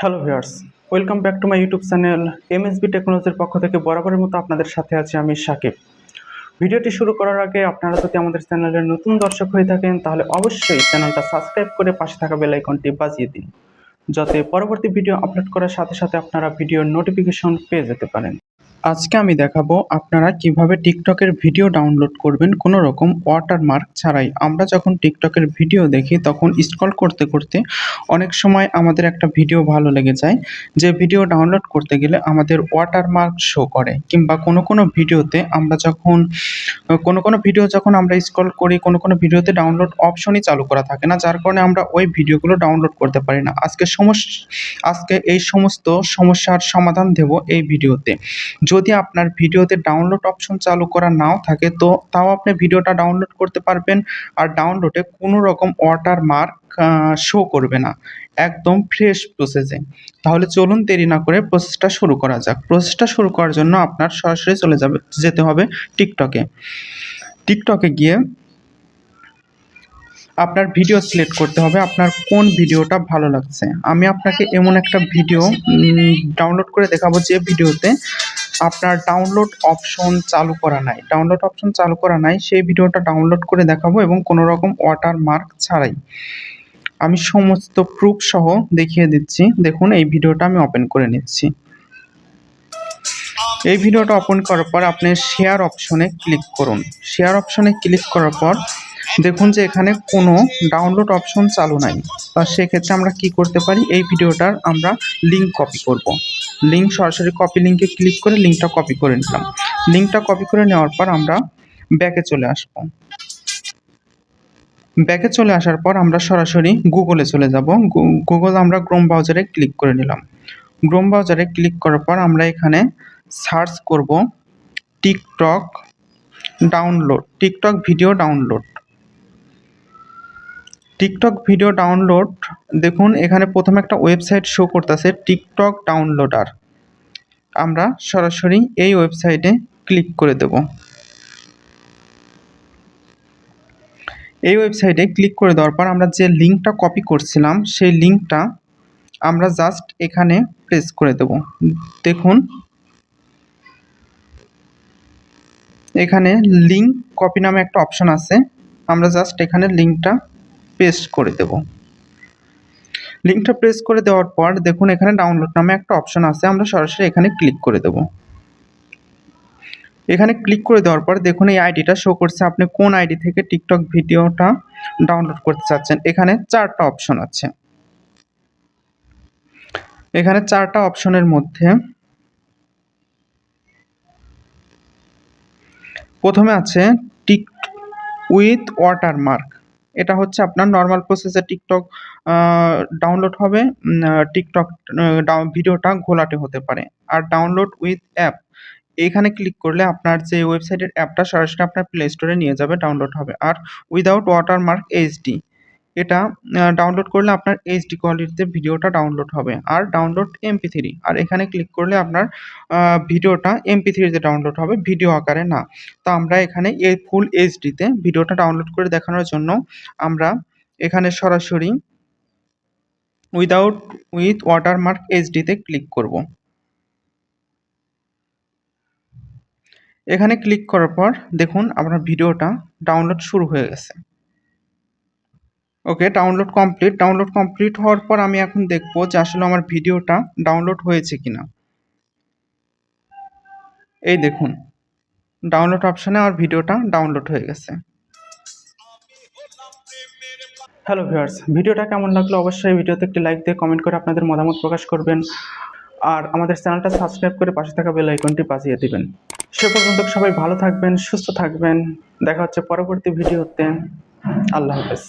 Hello viewers, welcome back to my YouTube channel MSB টেকনোলজির পক্ষ থেকে বরাবরের মতো আপনাদের সাথে আছি আমি সাকিব। ভিডিওটি শুরু করার আগে আপনারা যদি আমাদের চ্যানেলের নতুন দর্শক হয়ে থাকেন, তাহলে অবশ্যই চ্যানেলটা সাবস্ক্রাইব করে পাশে থাকা বেল আইকনটি বাজিয়ে দিন, যাতে পরবর্তী ভিডিও আপলোড করার সাথে সাথে আপনারা ভিডিওর নোটিফিকেশন পেয়ে যেতে পারেন। আজকে আমি দেখাবো আপনারা কীভাবে টিকটকের ভিডিও ডাউনলোড করবেন কোনো রকম ওয়াটারমার্ক ছাড়াই। আমরা যখন টিকটকের ভিডিও দেখি, তখন স্ক্রল করতে করতে অনেক সময় আমাদের একটা ভিডিও ভালো লেগে যায়। যে ভিডিও ডাউনলোড করতে গেলে আমাদের ওয়াটারমার্ক শো করে কিংবা কোনো কোনো ভিডিওতে আমরা যখন, কোনো কোনো ভিডিও যখন আমরা স্ক্রল করি, কোনো কোনো ভিডিওতে ডাউনলোড অপশনই চালু করা থাকে না, যার কারণে আমরা ওই ভিডিওগুলো ডাউনলোড করতে পারি না। আজকে সমস্যা আজকে এই সমস্ত সমস্যার সমাধান দেব এই ভিডিওতে। যদি আপনার ভিডিওতে ডাউনলোড অপশন চালু করা নাও থাকে, তো তাও আপনি ভিডিওটা ডাউনলোড করতে পারবেন। আর ডাউনলোডে কোনো রকম ওয়াটার মার্ক শো করবে না। একদম ফ্রেশ প্রসেসে তাহলে চলুন দেরি না করে প্রসেসটা শুরু করা যাক। প্রসেসটা শুরু করার জন্য আপনার সরাসরি চলে যাবে, যেতে হবে টিকটকে টিকটকে গিয়ে আপনার ভিডিও সিলেক্ট করতে হবে, আপনার কোন ভিডিওটা ভালো লাগছে। আমি আপনাকে এমন একটা ভিডিও ডাউনলোড করে দেখাবো যে ভিডিওতে আপনার ডাউনলোড অপশন চালু করা নাই। ডাউনলোড অপশন চালু করা নাই, সেই ভিডিওটা ডাউনলোড করে দেখাবো এবং কোনো রকম ওয়াটার মার্ক ছাড়াই। আমি সমস্ত প্রুফ সহ দেখিয়ে দিচ্ছি। দেখুন, এই ভিডিওটা আমি ওপেন করে নিচ্ছি। এই ভিডিওটা ওপেন করার পর আপনি শেয়ার অপশনে ক্লিক করুন। শেয়ার অপশনে ক্লিক করার পর দেখুন যে এখানে কোনো ডাউনলোড অপশন চালু নাই। বা সেক্ষেত্রে আমরা কি করতে পারি? এই ভিডিওটার আমরা লিঙ্ক কপি করব। লিঙ্ক সরাসরি কপি লিঙ্কে ক্লিক করে লিঙ্কটা কপি করে নিলাম। লিঙ্কটা কপি করে নেওয়ার পর আমরা ব্যাকে চলে আসব। ব্যাকে চলে আসার পর আমরা সরাসরি গুগলে চলে যাব। গুগল আমরা ক্রোম ব্রাউজারে ক্লিক করে নিলাম। ক্রোম ব্রাউজারে ক্লিক করার পর আমরা এখানে সার্চ করব TikTok download TikTok video download TikTok video download দেখুন, এখানে প্রথমে একটা ওয়েবসাইট শো করতেছে টিকটক ডাউনলোডার আমরা সরাসরি এই ওয়েবসাইটে ক্লিক করে দেব। এই ওয়েবসাইটে ক্লিক করে দেওয়ার পর আমরা যে লিঙ্কটা কপি করছিলাম, সেই লিঙ্কটা আমরা জাস্ট এখানে প্রেস করে দেব। দেখুন, এখানে লিঙ্ক কপি নামে একটা অপশন আছে। আমরা জাস্ট এখানে লিঙ্কটা পেস্ট করে দেব। লিঙ্কটা প্রেস করে দেওয়ার পর দেখুন এখানে ডাউনলোড নামে একটা অপশন আছে, আমরা সরাসরি এখানে ক্লিক করে দেব। এখানে ক্লিক করে দেওয়ার পর দেখুন এই আইডিটা শো করছে, আপনি কোন আইডি থেকে টিকটক ভিডিওটা ডাউনলোড করতে চাচ্ছেন? এখানে চারটা অপশন আছে। এখানে চারটা অপশনের মধ্যে প্রথমে আছে টিক উইথ ওয়াটারমার্ক এটা হচ্ছে আপনার নর্মাল প্রসেসে টিকটক ডাউনলোড হবে। টিকটক ভিডিওটা ঘোলাটে হতে পারে। আর ডাউনলোড উইথ অ্যাপ এখানে ক্লিক করলে আপনার যে ওয়েবসাইটের অ্যাপটা সরাসরি আপনার প্লে স্টোরে নিয়ে যাবে ডাউনলোড হবে। আর উইদাউট ওয়াটারমার্ক এইচডি এটা ডাউনলোড করলে আপনার এইচডি কোয়ালিটিতে ভিডিওটা ডাউনলোড হবে। আর ডাউনলোড এমপি থ্রি আর এখানে ক্লিক করলে আপনার ভিডিওটা এমপি থ্রিতে ডাউনলোড হবে ভিডিও আকারে না। তো আমরা এখানে এই ফুল এইচডিতে ভিডিওটা ডাউনলোড করে দেখানোর জন্য আমরা এখানে সরাসরি উইদাউট উইথ ওয়াটারমার্ক এইচডিতে ক্লিক করব। এখানে ক্লিক করার পর দেখুন, আপনার ভিডিওটা ডাউনলোড শুরু হয়ে গেছে। Okay download complete download complete হওয়ার পর আমি এখন দেখব যে আসলে আমার ভিডিওটা ডাউনলোড হয়েছে কিনা। এই দেখুন ডাউনলোড অপশানে আমার ভিডিওটা ডাউনলোড হয়ে গেছে। হ্যালো ভিউয়ার্স ভিডিওটা কেমন লাগল অবশ্যই ভিডিওতে একটি লাইক দিয়ে কমেন্ট করে আপনাদের মতামত প্রকাশ করবেন। আর আমাদের চ্যানেলটা সাবস্ক্রাইব করে পাশে থাকা বেল আইকনটি বাজিয়ে দিবেন। সে পর্যন্ত সবাই ভালো থাকবেন, সুস্থ থাকবেন। দেখা হচ্ছে পরবর্তী ভিডিওতে। আল্লাহ হাফেজ।